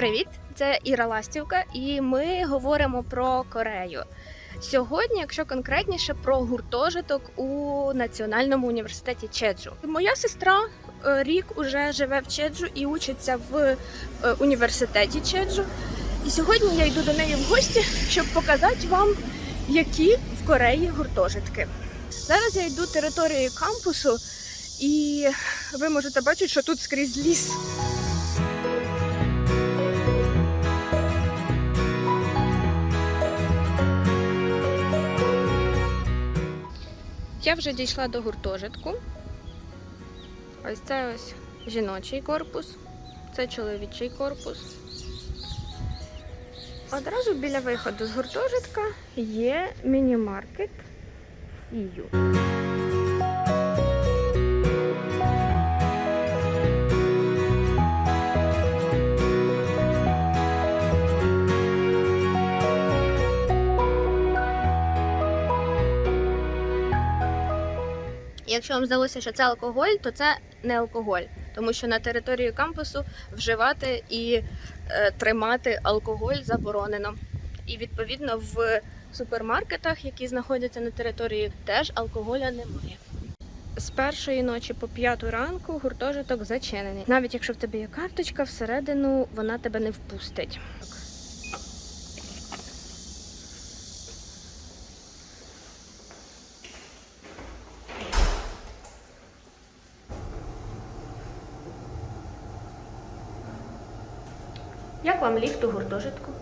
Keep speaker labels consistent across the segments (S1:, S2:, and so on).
S1: Привіт! Це Іра Ластівка, і ми говоримо про Корею. Сьогодні, якщо конкретніше, про гуртожиток у Національному університеті Чеджу. Моя сестра е, рік уже живе в Чеджу і учиться в е, університеті Чеджу. І сьогодні я йду до неї в гості, щоб показати вам, які в Кореї гуртожитки. Зараз я йду територією кампусу, і ви можете бачити, що тут скрізь ліс. Я вже дійшла до гуртожитку. Ось це ось жіночий корпус, це чоловічий корпус. Одразу біля виходу з гуртожитка є міні-маркет Ію. Якщо вам здалося, що це алкоголь, то це не алкоголь, тому що на території кампусу вживати і е, тримати алкоголь заборонено. І відповідно в супермаркетах, які знаходяться на території, теж алкоголя немає. З першої ночі по п'яту ранку гуртожиток зачинений. Навіть якщо в тебе є карточка, всередину вона тебе не впустить. Як вам ліфт у гуртожитку?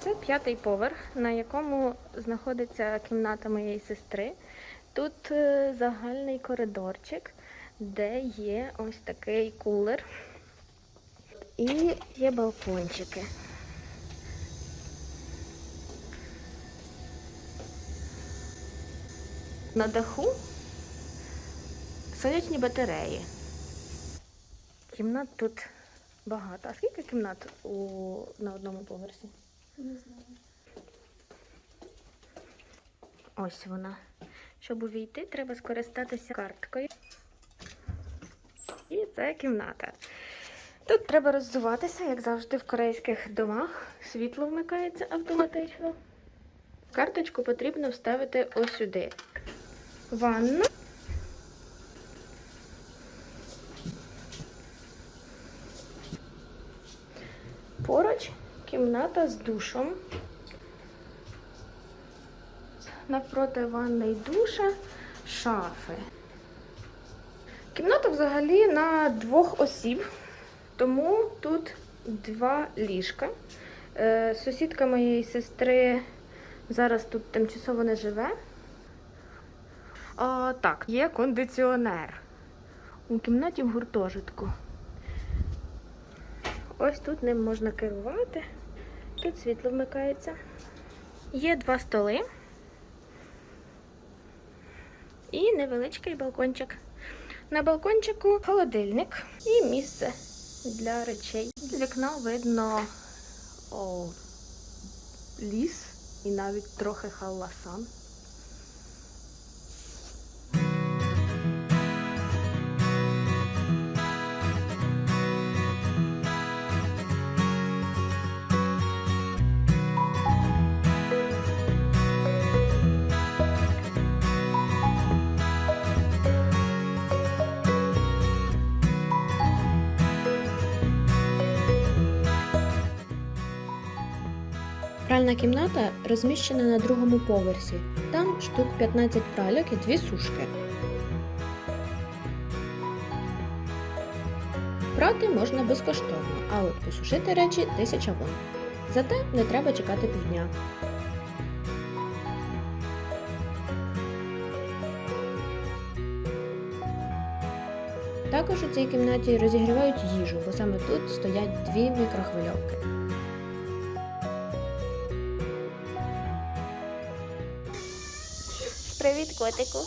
S1: Це п'ятий поверх, на якому знаходиться кімната моєї сестри. Тут е, загальний коридорчик, де є ось такий кулер. І є балкончики. На даху сонячні батареї. Кімнат тут багато. А скільки кімнат у... на одному поверсі?
S2: Не знаю.
S1: Ось вона. Щоб увійти, треба скористатися карткою. І це кімната. Тут треба роззуватися, як завжди в корейських домах. Світло вмикається автоматично. Карточку потрібно вставити ось сюди. Ванна. Поруч кімната з душом. Навпроти ванни і душа шафи. Кімната взагалі на двох осіб, тому тут два ліжка. Е, Сусідка моєї сестри зараз тут тимчасово не живе. А, так, є кондиціонер у кімнаті в гуртожитку. Ось тут ним можна керувати. Тут світло вмикається. Є два столи і невеличкий балкончик. На балкончику холодильник і місце для речей. З вікна видно о, ліс і навіть трохи халасан.
S3: Пральна кімната розміщена на другому поверсі. Там штук 15 пральок і дві сушки. Прати можна безкоштовно, а от посушити речі 1000 вон. Зате не треба чекати півдня. Також у цій кімнаті розігрівають їжу, бо саме тут стоять дві мікрохвильовки.
S1: Котику.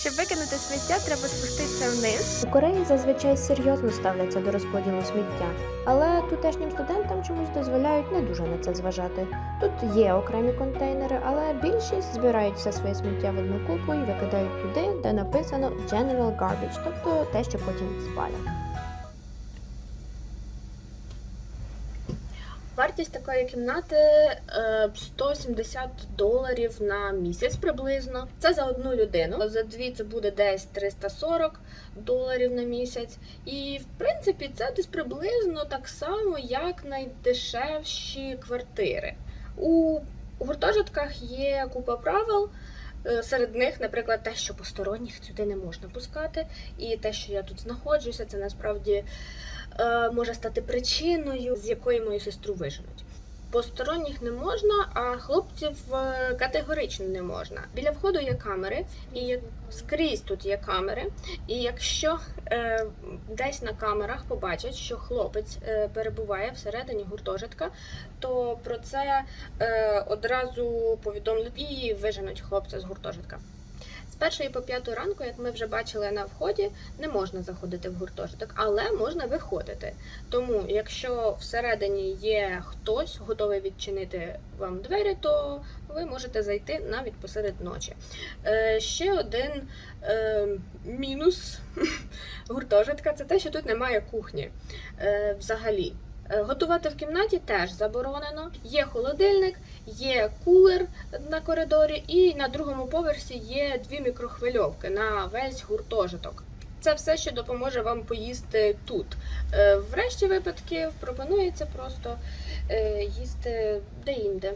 S1: Щоб викинути сміття, треба спуститися вниз.
S3: У Кореї зазвичай серйозно ставляться до розподілу сміття, але тутешнім студентам чомусь дозволяють не дуже на це зважати. Тут є окремі контейнери, але більшість збирають все своє сміття в одну купу і викидають туди, де написано General Garbage, тобто те, що потім спалять.
S1: Вартість такої кімнати е, 170 доларів на місяць приблизно. Це за одну людину. За дві це буде десь 340 доларів на місяць. І в принципі це десь приблизно так само, як найдешевші квартири. У гуртожитках є купа правил. Е, Серед них, наприклад, те, що посторонніх сюди не можна пускати, і те, що я тут знаходжуся, це насправді е, може стати причиною, з якої мою сестру виженуть. Посторонніх не можна, а хлопців е, категорично не можна. Біля входу є камери, і скрізь тут є камери. І якщо е, десь на камерах побачать, що хлопець е, перебуває всередині гуртожитка, то про це е, одразу повідомлять і виженуть хлопця з гуртожитка. З першої по п'яту ранку, як ми вже бачили на вході, не можна заходити в гуртожиток, але можна виходити. Тому, якщо всередині є хтось готовий відчинити вам двері, то ви можете зайти навіть посеред ночі. Е, ще один е, мінус гуртожитка це те, що тут немає кухні е, взагалі. Е, Готувати в кімнаті теж заборонено. Є холодильник, є кулер на коридорі, і на другому поверсі є дві мікрохвильовки на весь гуртожиток. Це все, що допоможе вам поїсти тут. Врешті В решті випадків пропонується просто е, їсти де-інде.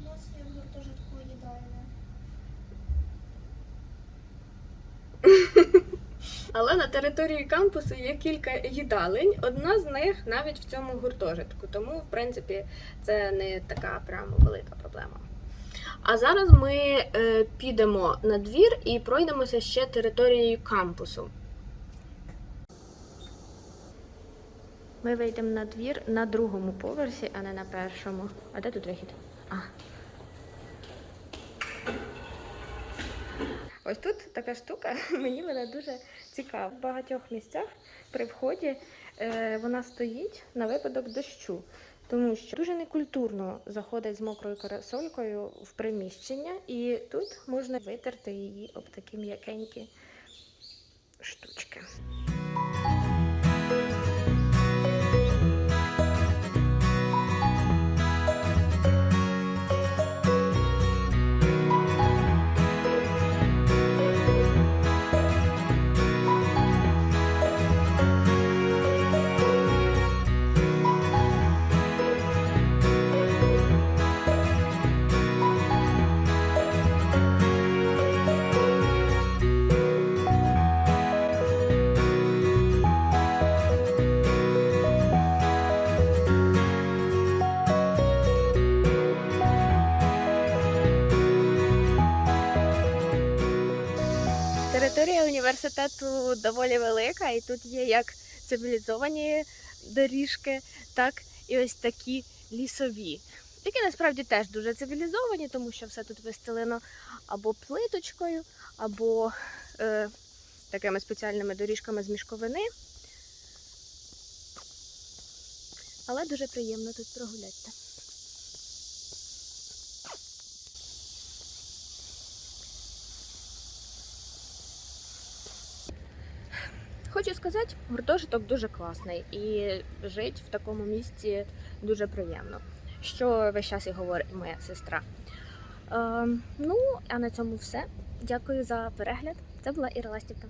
S2: У нас є в гуртожитку їдальня.
S1: Але на території кампусу є кілька їдалень. Одна з них навіть в цьому гуртожитку. Тому, в принципі, це не така прямо велика проблема. А зараз ми е, підемо на двір і пройдемося ще територією кампусу.
S3: Ми вийдемо на двір на другому поверсі, а не на першому. А де тут вихід? А.
S1: Ось тут така штука, мені вона дуже цікава. В багатьох місцях при вході е, вона стоїть на випадок дощу. Тому що дуже некультурно заходить з мокрою карасолькою в приміщення, і тут можна витерти її об такі м'якенькі штучки. Університету доволі велика, і тут є як цивілізовані доріжки, так і ось такі лісові. Які насправді теж дуже цивілізовані, тому що все тут вистелено або плиточкою, або е, такими спеціальними доріжками з мішковини. Але дуже приємно тут прогулятися. Хочу сказати, гуртожиток дуже класний і жити в такому місці дуже приємно. Що весь час і говорить моя сестра. Е, ну, а на цьому все. Дякую за перегляд. Це була Іра Ластівка.